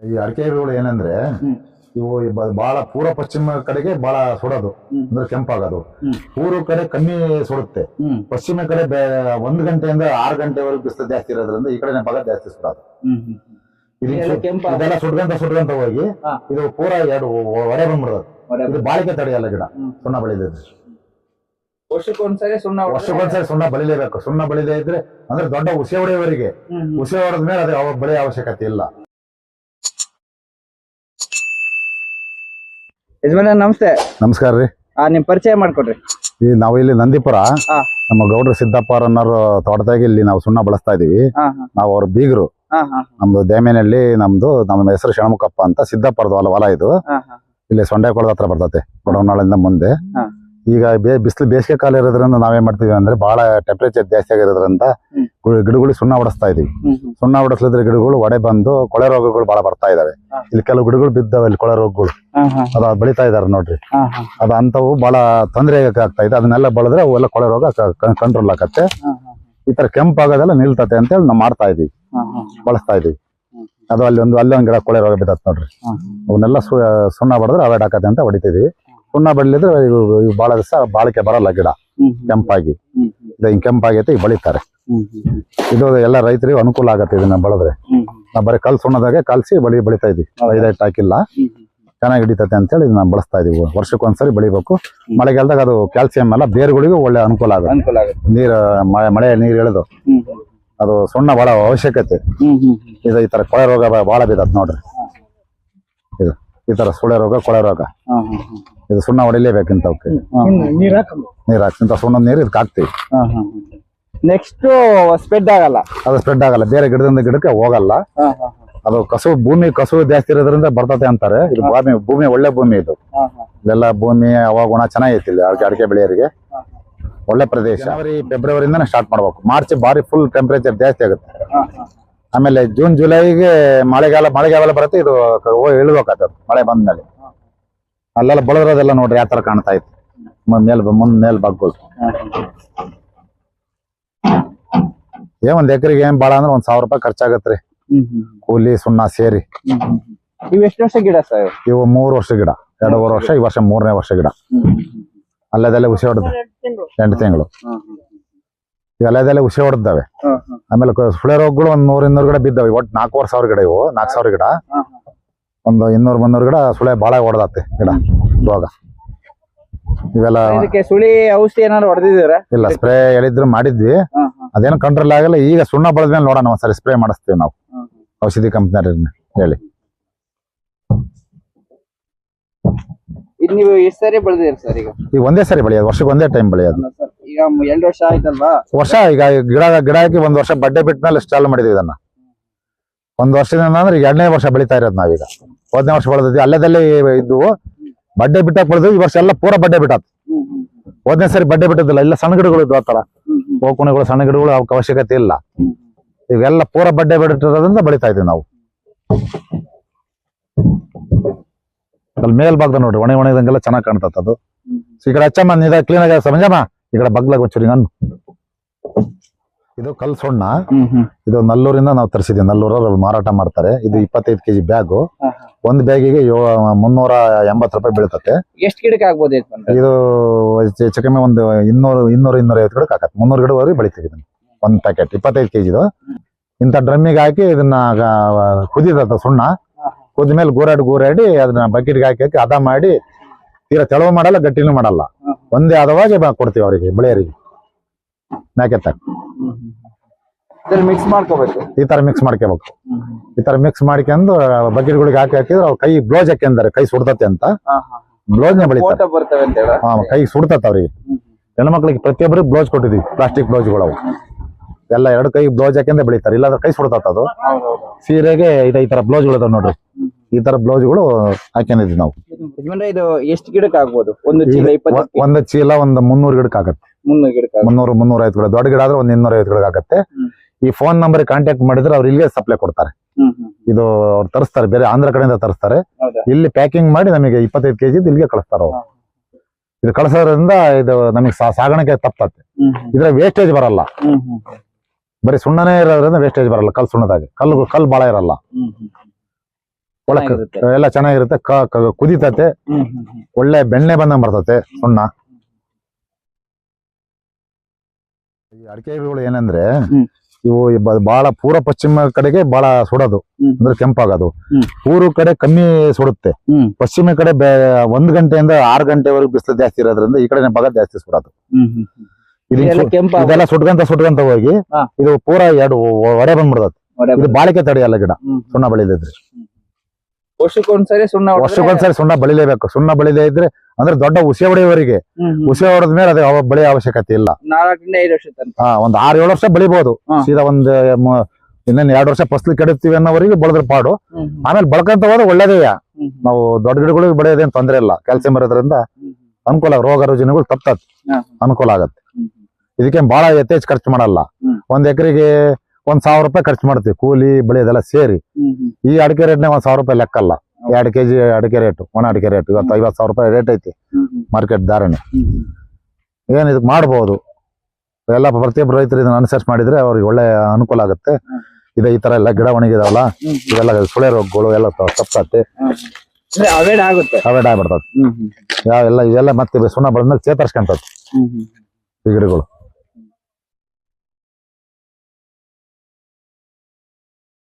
ಈ ಅಡಿಕೆಗಳು ಏನಂದ್ರೆ ಹ್ಮ್. ಇವು ಬಹಳ ಪೂರ್ವ ಪಶ್ಚಿಮ ಕಡೆಗೆ ಬಹಳ ಸುಡೋದು. ಅಂದ್ರೆ ಕೆಂಪಾಗೋದು. ಪೂರ್ವ ಕಡೆ ಕಮ್ಮಿ ಸುಡುತ್ತೆ. ಪಶ್ಚಿಮ ಕಡೆ ಒಂದ್ ಗಂಟೆಯಿಂದ ಆರು ಗಂಟೆವರೆಗೂ ಬಿಸಿಲು ಜಾಸ್ತಿ ಇರೋದ್ರಿಂದ ಈ ಕಡೆ ಭಾಗ ಜಾಸ್ತಿ ಸುಡೋದು. ಇದೆಲ್ಲ ಸುಡ್ಗಂತ ಸುಡ್ಗಂತ ಹೋಗಿ ಇದು ಪೂರ ಎರಡು ಹೊರೆ ಬಂದ್ಬಿಡೋದು. ಇದು ಬಾಳಿಕೆ ತಡೆಯಲ್ಲ ಗಿಡ. ಸುಣ್ಣ ಬೆಳೆದಿದೆ ವರ್ಷಕ್ಕೊಂದ್ಸರಿ ಸುಣ್ಣ ವರ್ಷಕ್ಕೊಂದ್ಸರಿ ಸುಣ್ಣ ಬಳಿಲೇಬೇಕು. ಸುಣ್ಣ ಬೆಳಿದೇ ಇದ್ರೆ ಅಂದ್ರೆ ದೊಡ್ಡ ಉಸಿ ಹೊಡೆಯವರಿಗೆ ಉಸಿ ಹೊಡೆದ ಮೇಲೆ ಅದೇ ಬೆಳೆಯ ಅವಶ್ಯಕತೆ ಇಲ್ಲ. ಯಜಮಾನ ನಮಸ್ತೆ. ನಮಸ್ಕಾರ ರೀ. ಆ ನಿಮ್ ಪರಿಚಯ ಮಾಡ್ಕೊಡ್ರಿ. ಈ ನಾವು ಇಲ್ಲಿ ನಂದಿಪುರ. ಹಾ. ನಮ್ಮ ಗೌಡ್ರ ಸಿದ್ದಪ್ಪ ಅನ್ನೋರು ತೋಟದಾಗ ಇಲ್ಲಿ ನಾವು ಸುಣ್ಣ ಬಳಸ್ತಾ ಇದೀವಿ. ಹಾ ಹಾ. ನಾವು ಅವ್ರ ಬೀಗರು. ಹಾ ಹಾ. ನಮ್ದು ದೇಮೇನಲ್ಲಿ ನಮ್ದು ನಮ್ಮ ಹೆಸರು ಶಣಮುಖಪ್ಪ ಅಂತ ಸಿದ್ದಪ್ಪರದ ಹೊಲ ಹೊಲ ಇದು. ಇಲ್ಲಿ ಸೊಂಡೆ ಸೊಂಡೆಕೊಳದ ಹತ್ರ ಬರ್ತತೆ ಕೊಡವನಾಳಿಂದ ಮುಂದೆ. ಹಾ. ಈಗ ಬೇ ಬಿಸಿಲು ಬೇಸಿಗೆ ಕಾಲ ಇರೋದ್ರಿಂದ ನಾವೇನ್ ಮಾಡ್ತೀವಿ ಅಂದ್ರೆ ಬಹಳ ಟೆಂಪರೇಚರ್ ಜಾಸ್ತಿ ಆಗಿರೋದ್ರಿಂದ. ಗಿಡಗಳಿಗೆ ಸುಣ್ಣ ಹೊಡಿಸ್ತಾ ಇದೀವಿ. ಸುಣ್ಣ ಹೊಡಿಸ್ಲಿದ್ರೆ ಗಿಡಗಳು ಒಡೆ ಬಂದು ಕೊಳೆ ರೋಗಗಳು ಬಹಳ ಬರ್ತಾ ಇದಾವೆ. ಇಲ್ಲಿ ಕೆಲವು ಗಿಡಗಳು ಬಿದ್ದಾವೆ ಇಲ್ಲಿ ಕೊಳೆ ರೋಗಗಳು. ಅದ ಬೆಳಿತಾ ಇದಾರೆ ನೋಡ್ರಿ. ಅದ ಅಂತವು ಬಹಳ ತೊಂದರೆ ಆಗ್ತಾ ಇದೆ. ಅದನ್ನೆಲ್ಲ ಬಳದ್ರೆ ಅವೆಲ್ಲ ಕೊಳೆ ರೋಗ ಕಂಟ್ರೋಲ್ ಆಗತ್ತೆ. ಈ ತರ ಕೆಂಪಾಗೋದೆಲ್ಲ ನಿಲ್ತತೆ ಅಂತೇಳಿ ನಾವು ಮಾಡ್ತಾ ಇದೀವಿ. ಬಳಸ್ತಾ ಇದೀವಿ. ಅದು ಅಲ್ಲಿ ಒಂದು ಅಲ್ಲಿ ಒಂದ್ ಗಿಡ ಕೊಳೆ ರೋಗ ಬಿದ್ದತ್ ನೋಡ್ರಿ. ಅವನ್ನೆಲ್ಲ ಸು- ಸುಣ್ಣ ಬಡದ್ರೆ ಅವಾಯ್ಡ್ ಆಕತ್ತೆ ಅಂತ ಹೊಡಿತಿದೀವಿ ಸುಣ್ಣ ಬಡ್ಲಿದ್ರೆ ಇವು ಬಹಳ ದಿವಸ ಬಾಳಿಕೆ ಬರಲ್ಲ ಗಿಡ. ಕೆಂಪಾಗಿ. ಇದು ಹಿಂಗ್ ಕೆಂಪಾಗೈತೆ ಈಗ ಬೆಳಿತಾರೆ. ಇದು ಎಲ್ಲ ರೈತರಿಗೆ ಅನುಕೂಲ ಆಗತ್ತೆ ಇದನ್ನ ಬಳದ್ರೆ. ನಾವು ಬರೀ ಕಲ್ ಸುಣ್ಣದಾಗೆ ಕಲ್ಸಿ ಬಳಿ ಬೆಳಿತಾ ಇದೀವಿ. ಐದೈಟ್ ಹಾಕಿಲ್ಲ. ಚೆನ್ನಾಗಿ ಹಿಡಿತತೆ ಅಂತೇಳಿ ಇದನ್ನ ಬಳಸ್ತಾ ಇದೀವಿ. ವರ್ಷಕ್ಕೊಂದ್ಸರಿ ಬೆಳಿಬೇಕು. ಮಳೆಗಾಲದಾಗ ಅದು ಕ್ಯಾಲ್ಸಿಯಂ ಎಲ್ಲ ಬೇರುಗಳಿಗೂ ಒಳ್ಳೆ ಅನುಕೂಲ ಆಗುತ್ತೆ. ನೀರ ಮಳೆ ಮಳೆ ನೀರು ಎಳೆದು ಅದು ಸುಣ್ಣ ಬಹಳ ಅವಶ್ಯಕತೆ. ಇದು ಈ ತರ ಕೊಳೆ ರೋಗ ಬಹಳ ಬಿದ್ದತ್ ನೋಡ್ರಿ. ಇದು. ಈ ತರ ಸುಳೆ ರೋಗ ಕೊಳೆ ರೋಗ. ಇದು ಸುಣ್ಣ ಹೊಡಿಲೇಬೇಕಂತ ಅವಕ್ಕೆ ನೀರ್ ಹಾಕಲ್ಲ ನೀರ್ ಹಾಕ್ಸಿ ಸುಣ್ಣದ ನೀರು ಇದಕ್ಕೆ ಹಾಕ್ತಿವಿ. ಹಾ ಹಾ ನೆಕ್ಸ್ಟ್ ಸ್ಪ್ರೆಡ್ ಆಗಲ್ಲ? ಅದು ಸ್ಪ್ರೆಡ್ ಆಗಲ್ಲ. ಬೇರೆ ಗಿಡದಿಂದ ಗಿಡಕ್ಕೆ ಹೋಗಲ್ಲ. ಹಾ ಹಾ ಅದು ಕಸು ಭೂಮಿ ಕಸು ಜಾಸ್ತಿ ಇರೋದ್ರಿಂದ ಬರ್ತತೆ ಅಂತಾರೆ. ಇದು ಭೂಮಿ ಭೂಮಿ ಒಳ್ಳೆ ಭೂಮಿ ಇದು. ಹಾ ಹಾ. ಇಲ್ಲೆಲ್ಲ ಭೂಮಿ ಹವಾಗುಣ ಚೆನ್ನಾಗೈತಿ ಇಲ್ಲಿ ಅಡಿಕೆ ಅಡಿಕೆ ಬೆಳೆಯೋರಿಗೆ. ಒಳ್ಳೆ ಪ್ರದೇಶ. ಜನವರಿ ಫೆಬ್ರವರಿಯಿಂದನೇ ಸ್ಟಾರ್ಟ್ ಮಾಡ್ಬೇಕು. ಮಾರ್ಚ್ ಬಾರಿ ಫುಲ್ ಟೆಂಪರೇಚರ್ ಜಾಸ್ತಿ ಆಗುತ್ತೆ. ಹಾ ಹಾ. ಆಮೇಲೆ ಜೂನ್ ಜುಲೈಗೆ ಮಳೆಗಾಲ ಮಳೆಗಾಲ ಬರುತ್ತೆ. ಇದು ಇಳಿಬೇಕಾಗ್ತದೆ ಮಳೆ ಬಂದ್ಮೇಲೆ. ಅಲ್ಲೆಲ್ಲ ಬಳದ್ರದೆಲ್ಲ ನೋಡ್ರಿ ಯಾವ ತರ ಕಾಣ್ತಾ ಇತ್ತು. ಮೇಲ್ ಮುಂದ್ ಮೇಲ್ ಬಗ್ಗಳು ಏ ಒಂದ್ ಎಕರೆಗೆ ಏನ್ ಬಾಳ ಅಂದ್ರೆ ಒಂದ್ ಸಾವಿರ ರೂಪಾಯಿ ಖರ್ಚಾಗತ್ರಿ ಕೂಲಿ ಸುಣ್ಣ ಸೇರಿ. ಇವ್ ಎಷ್ಟು ವರ್ಷ ಗಿಡ ಸರ್ ಇವು ಮೂರು ವರ್ಷ ಗಿಡ. ಎರಡೂವರೆ ವರ್ಷ ಈ ವರ್ಷ ಮೂರನೇ ವರ್ಷ ಗಿಡ. ಅಲ್ಲದಲ್ಲೇ ಉಸಿ ಹೊಡೆದ. ಎಂಟು ತಿಂಗಳು. ಅಲ್ಲದಲ್ಲೇ ಉಸಿ ಹೊಡೆದವೆ ಆಮೇಲೆ ಸುಳೆ ರೋಗಗಳು ಒಂದ್ ನೂರ್ ಇನ್ನೂರು ಗಿಡ ಬಿದ್ದಾವೆ. ಒಟ್ಟು ನಾಲ್ಕೂವರೆ ಸಾವಿರ ಗಿಡ ಇವು ನಾಲ್ಕು ಸಾವಿರ ಗಿಡ. ಒಂದು ಇನ್ನೂರು ಮುನ್ನೂರು ಗಿಡ ಸುಳೆ ಬಾಳ ಹೊಡೆದತ್ತೆ ಗಿಡ ರೋಗ ಇವೆಲ್ಲ ಇದಕ್ಕೆ ಸುಳಿ ಔಷಧಿ ಏನಾದ್ರು ಹೊಡೆದಿದ್ದೀರಾ? ಇಲ್ಲ ಸ್ಪ್ರೇ ಹೇಳಿದ್ರು ಮಾಡಿದ್ವಿ. ಅದೇನು ಕಂಟ್ರೋಲ್ ಆಗಲ್ಲ ಈಗ ಸುಣ್ಣ ಬಳದ್ಮೇಲೆ ನೋಡೋಣ ಒಂದ್ಸರಿ ಸ್ಪ್ರೇ ಮಾಡಿಸ್ತೀವಿ ನಾವು. ಔಷಧಿ ಕಂಪ್ನಿಯವ್ರನ್ನ ಹೇಳಿ. ಇದು ನೀವು ಎಷ್ಟು ಸರಿ ಬೆಳೆದಿರಿ ಸರ್ ಈಗ? ಈಗ ಒಂದೇ ಸರಿ ಬೆಳೆಯೋದು ವರ್ಷಕ್ಕೆ ಒಂದೇ ಟೈಮ್ ಬೆಳೆಯೋದು. ಈಗ ಎರಡು ವರ್ಷ ಆಯ್ತಲ್ವಾ? ವರ್ಷ ಈಗ ಗಿಡ ಗಿಡ ಹಾಕಿ ಒಂದ್ ವರ್ಷ ಬಡ್ಡೆ ಬಿಟ್ಟ ಮೇಲೆ ಸ್ಟಾಲ್ ಮಾಡಿದ್ವಿ ಇದನ್ನ. ಒಂದ್ ವರ್ಷದಿಂದ ಅಂದ್ರೆ ಈಗ ಎರಡನೇ ವರ್ಷ ಬೆಳಿತಾ ಇರೋದು ನಾವೀಗ. ಹೋದನೇ ವರ್ಷ ಬೆಳೆದಿದ್ವಿ ಅಲ್ಲದಲ್ಲೇ ಇದ್ವು ಬಡ್ಡೆ ಬಿಟ್ಟಾಗ ಬೆಳೆದ್ವಿ ಈ ವರ್ಷ ಎಲ್ಲ ಪೂರ ಬಡ್ಡೆ ಬಿಟ್ಟಾತ್ ಹೋದನೇ ಸರಿ ಬಡ್ಡೆ ಬಿಟ್ಟದಿಲ್ಲ ಇಲ್ಲ ಸಣ್ಣ ಗಿಡಗಳು ಇದ್ವು ಆ ತರ ಕೋಕುಣಿಗಳು ಸಣ್ಣ ಗಿಡಗಳು ಅವಶ್ಯಕತೆ ಇಲ್ಲ. ಇವೆಲ್ಲ ಪೂರ ಬಡ್ಡೆ ಬಿಟ್ಟಿರೋದ್ರಿಂದ ಬೆಳಿತಾ ಇದೀವಿ ನಾವು. ಅಲ್ಲಿ ಮೇಲ್ಬಾಗ್ದ ನೋಡ್ರಿ, ಒಣ ಒಣಗಿದಂಗೆಲ್ಲ ಚೆನ್ನಾಗಿ ಕಾಣ್ತದ ಅದು. ಈ ಕಡೆ ಹಚ್ಚಮ್ಮ ನಿದ ಕ್ಲೀನ್ ಆಗಿ ಸಮಜಮ್ಮ ಈ ಕಡೆ ಬಗ್ಲಾಗ ಒಂಚೂರಿ ನಾನು ಇದು ಕಲ್ ಸುಣ್ಣ ಇದು ನಲ್ಲೂರಿಂದ ನಾವು ತರಿಸಿದೀವಿ ನಲ್ಲೂರಲ್ಲಿ ಮಾರಾಟ ಮಾಡ್ತಾರೆ. ಇದು ಇಪ್ಪತ್ತೈದು ಕೆಜಿ ಬ್ಯಾಗು. ಒಂದ್ ಬ್ಯಾಗಿಗೆ ಮುನ್ನೂರ ಎಂಬತ್ತು ರೂಪಾಯಿ ಬೀಳ್ತತೆ. ಎಷ್ಟು ಗಿಡಕ್ಕೆ ಆಗ್ಬೋದು ಇದು ಹೆಚ್ಚು ಕಮ್ಮಿ ಒಂದು ಇನ್ನೂರು ಇನ್ನೂರು ಇನ್ನೂರ ಐವತ್ತು ಗಿಡಕ್ಕೆ ಹಾಕತ್ತೆ. ಮುನ್ನೂರು ಗಿಡವರೆಗೆ ಬೆಳಿತೀವಿ ಇದನ್ನ. ಒಂದ್ ಪ್ಯಾಕೆಟ್ ಇಪ್ಪತ್ತೈದು ಕೆಜಿದು ಇಂಥ ಡ್ರಮ್ಮಿಗೆ ಹಾಕಿ ಇದನ್ನ ಕುದಿದ ಸುಣ್ಣ. ಕುದ ಮೇಲೆ ಗೂರಾಡಿ ಗೂರಾಡಿ ಅದನ್ನ ಬಕೆಟ್ಗೆ ಹಾಕಿ ಹಾಕಿ ಹದ ಮಾಡಿ ತೀರಾ ತೆಳವು ಮಾಡಲ್ಲ ಗಟ್ಟಿನೂ ಮಾಡಲ್ಲ. ಒಂದೇ ಹದವಾಗಿ ಕೊಡ್ತೀವಿ ಅವರಿಗೆ ಬೆಳೆಯರಿಗೆ. ಮ್ಯಾಕೆತ್ತ ಇದ್ರಲ್ಲಿ ಮಿಕ್ಸ್ ಮಾಡ್ಕೋಬೇಕು. ಈ ತರ ಮಿಕ್ಸ್ ಮಾಡ್ಕೋಬೇಕು ಈ ತರ ಮಿಕ್ಸ್ ಮಾಡ್ಕೊಂಡು ಬಕೆಟ್ಗಳಿಗೆ ಹಾಕಿ ಹಾಕಿದ್ರೆ ಅವ್ರ ಕೈ ಬ್ಲೌಸ್ ಹಾಕ್ಯಂದಾರೆ ಕೈ ಸುಡ್ತತೆ ಅಂತ. ಬ್ಲೌಸ್ನೇ ನ ಹಾ, ಕೈ ಸುಡ್ತತ್ ಅವ್ರಿಗೆ. ಹೆಣ್ಮಕ್ಳಿಗೆ ಪ್ರತಿಯೊಬ್ಬರಿಗೆ ಬ್ಲೌಸ್ ಕೊಟ್ಟಿದ್ವಿ ಪ್ಲಾಸ್ಟಿಕ್ ಬ್ಲೌಸ್ಗಳು ಅವು ಎಲ್ಲ ಎರಡು ಕೈ ಬ್ಲೌಸ್ ಹಾಕಿಂದ ಬೆಳಿತಾರೆ ಇಲ್ಲಾಂದ್ರೆ ಕೈ ಸುಡ್ತತ್ ಅದು. ಸೀರೆಗೆ ಇದೆ ಈ ತರ ಬ್ಲೌಸ್ಗಳು ಇದಾವೆ ನೋಡ್ರಿ. ಈ ತರ ಬ್ಲೌಸ್ಗಳು ಹಾಕೊಂಡಿದ್ವಿ ನಾವು. ಇದು ಎಷ್ಟು ಗಿಡಕ್ಕೆ ಆಗ್ಬೋದು ಒಂದು ಚೀಲ ಒಂದು ಚೀಲ ಒಂದು ಮುನ್ನೂರು ಗಿಡಕ್ಕೆ ಆಗತ್ತೆ. ಮುನ್ನೂರು ಗಿಡಕ್ಕೆ. ಮುನ್ನೂರು ಮುನ್ನೂರ ಐವತ್ತು ಗಿಡ ದೊಡ್ಡ ಗಿಡ ಆದ್ರೆ ಒಂದ್ ಇನ್ನೂರ ಐವತ್ತು ಗಿಡಕ್ಕೆ ಆಗತ್ತೆ. ಹ್ಮ್. ಈ ಫೋನ್ ನಂಬರ್ ಕಾಂಟ್ಯಾಕ್ಟ್ ಮಾಡಿದ್ರೆ ಅವ್ರು ಇಲ್ಲಿಗೆ ಸಪ್ಲೈ ಕೊಡ್ತಾರೆ. ಹ್ಮ್ ಹ್ಮ್ ಇದು ಅವ್ರು ತರಿಸ್ತಾರೆ ಬೇರೆ ಆಂಧ್ರ ಕಡೆಯಿಂದ ತರಿಸ್ತಾರೆ. ಹೌದಾ? ಇಲ್ಲಿ ಪ್ಯಾಕಿಂಗ್ ಮಾಡಿ ನಮಗೆ ಇಪ್ಪತ್ತೈದು ಕೆಜಿ ಇಲ್ಲಿಗೆ ಕಳಿಸ್ತಾರೆ ಅವ್ರು. ಇದು ಕಳಿಸೋದ್ರಿಂದ ಇದು ನಮಗೆ ಸಾಗಾಣಿಕೆ ತಪ್ಪತ್ತೆ ಹ್ಮ್ ಹ್ಮ್. ಇದ್ರ ವೇಸ್ಟೇಜ್ ಬರಲ್ಲ. ಹ್ಮ್ ಹ್ಮ್ ಬರೀ ಸುಣ್ಣನೇ ಇರೋದ್ರಿಂದ ವೇಸ್ಟೇಜ್ ಬರಲ್ಲ ಕಲ್ ಸುಣ್ಣದಾಗ. ಕಲ್ಲು ಕಲ್ಲು ಬಾಳ ಇರಲ್ಲ. ಹ್ಮ್ ಹ್ಮ್ ಒಳಕ್ ಚೆನ್ನಾಗಿರುತ್ತೆ. ಎಲ್ಲ ಚೆನ್ನಾಗಿರುತ್ತೆ ಕ- ಕ- ಕುದಿತತೆ. ಹ್ಮ್ ಹ್ಮ್ ಹ್ಮ್. ಒಳ್ಳೆ ಬೆಣ್ಣೆ ಬಂದಂಗ್ ಬರ್ತತೆ ಸುಣ್ಣ ಈ ಅಡಿಕೆಗಳು ಏನಂದ್ರೆ. ಇವು ಬಹಳ ಪೂರ್ವ ಪಶ್ಚಿಮ ಕಡೆಗೆ ಬಹಳ ಸುಡೋದು. ಅಂದ್ರೆ ಕೆಂಪಾಗೋದು. ಪೂರ್ವ ಕಡೆ ಕಮ್ಮಿ ಸುಡುತ್ತೆ. ಪಶ್ಚಿಮ ಕಡೆ ಒಂದ್ ಗಂಟೆಯಿಂದ ಆರು ಗಂಟೆವರೆಗೂ ಬಿಸಿಲು ಜಾಸ್ತಿ ಇರೋದ್ರಿಂದ ಈ ಕಡೆ ಭಾಗ ಜಾಸ್ತಿ ಸುಡೋದು. ಇದೆಲ್ಲ ಸುಟ್ಕಂತ ಸುಟ್ಕಂತ ಹೋಗಿ ಇದು ಪೂರ ಎರಡು ಒಡೆ ಬಂದ್ಬಿಡ್ತದೆ ಇದು ಬಾಳಿಕೆ ತಡೆಯಲ್ಲ ಗಿಡ. ಸುಣ್ಣ ಬೆಳಿದಿದ್ರೆ. ವರ್ಷಕ್ಕೊಂದ್ಸರಿ ಸುಣ್ಣ ವರ್ಷಕ್ಕೊಂದ್ಸರಿ ಸುಣ್ಣ ಬಳಿಲೇಬೇಕು. ಸುಣ್ಣ ಬಳಿದೇ ಇದ್ರೆ ಅಂದ್ರೆ ದೊಡ್ಡ ಉಸೆ ಹ್ಮ್. ಉಸೆ ಹೊಡೆದ ಮೇಲೆ ಅದೇ ಬಳಿ ಅವಶ್ಯಕತೆ ಇಲ್ಲ ನಾಲ್ಕರಿಂದ ಐದು ವರ್ಷ ತನಕ ಆ, ಒಂದ್ ಆರ್ ಏಳು ವರ್ಷ ಬೆಳಿಬಹುದು ಹಾ. ಸೀದಾ ಒಂದ್ ಇನ್ನೇನು ಎರಡು ವರ್ಷ ಫಸ್ಲು ಕೆಡುತ್ತೀವಿ ಅನ್ನೋವರೆಗೆ ಬೆಳೆದ್ರೆ ಪಾಡು. ಆಮೇಲೆ ಬಳಕಂತ ಹೋದ್ರೆ ಒಳ್ಳೇದೇ. ನಾವು ದೊಡ್ಡ ಗಿಡಗಳಿಗೆ ಬೆಳೆಯೋದೇನ್ ತೊಂದ್ರೆ ಇಲ್ಲ ಕ್ಯಾಲ್ಸಿಯಂ ಇರೋದ್ರಿಂದ. ಅನುಕೂಲ ರೋಗ ರುಜಿನಗಳು ತಪ್ಪತ್ ಅನುಕೂಲ ಆಗತ್ತೆ. ಇದಕ್ಕೆ ಬಹಳ ಯಥೇಚ್ ಖರ್ಚು ಮಾಡಲ್ಲ. ಒಂದ್ ಎಕರೆಗೆ ಒಂದ್ ಸಾವಿರ ರೂಪಾಯಿ ಖರ್ಚು ಮಾಡ್ತೀವಿ ಕೂಲಿ ಬೆಳೆಯೋದೆಲ್ಲ ಸೇರಿ. ಈ ಅಡಿಕೆ ರೇಟ್ನೇ ಒಂದ್ ಸಾವಿರ ರೂಪಾಯಿ ಲೆಕ್ಕಲ್ಲ ಎರಡ್ ಕೆಜಿ ಅಡಿಕೆ ರೇಟ್ ಒಣ ಅಡಿಕೆ ರೇಟ್. ಇವತ್ತು ಐವತ್ ಸಾವಿರ ರೂಪಾಯಿ ರೇಟ್ ಐತಿ. ಮಾರ್ಕೆಟ್ ಧಾರಣೆ. ಏನು ಇದಕ್ಕೆ ಮಾಡ್ಬೋದು? ಎಲ್ಲ ಪ್ರತಿಯೊಬ್ಬ ರೈತರು ಇದನ್ನ ಅನುಸರಿಸಿ ಮಾಡಿದ್ರೆ ಅವ್ರಿಗೆ ಒಳ್ಳೆ ಅನುಕೂಲ ಆಗುತ್ತೆ. ಇದೆ ಈ ತರ ಎಲ್ಲ ಗಿಡ ಒಣಗಿದಾವಲ್ಲ. ಇವೆಲ್ಲ ಸುಳೆ ರೋಗಗಳು ಎಲ್ಲ ತಪ್ಪತ್ತೆ ಅವೇಡ್ ಆಗುತ್ತೆ. ಅವೇಡ್ ಆಗ್ಬಿಡ್ತದೆ. ಯಾವ ಎಲ್ಲ ಇವೆಲ್ಲ ಮತ್ತೆ ಸುಣ್ಣ ಬೆಳೆದ್ಮೇಲೆ ಚೇತರಿಸ್ಕೊಂತದ್. ಈ ಗಿಡಗಳು.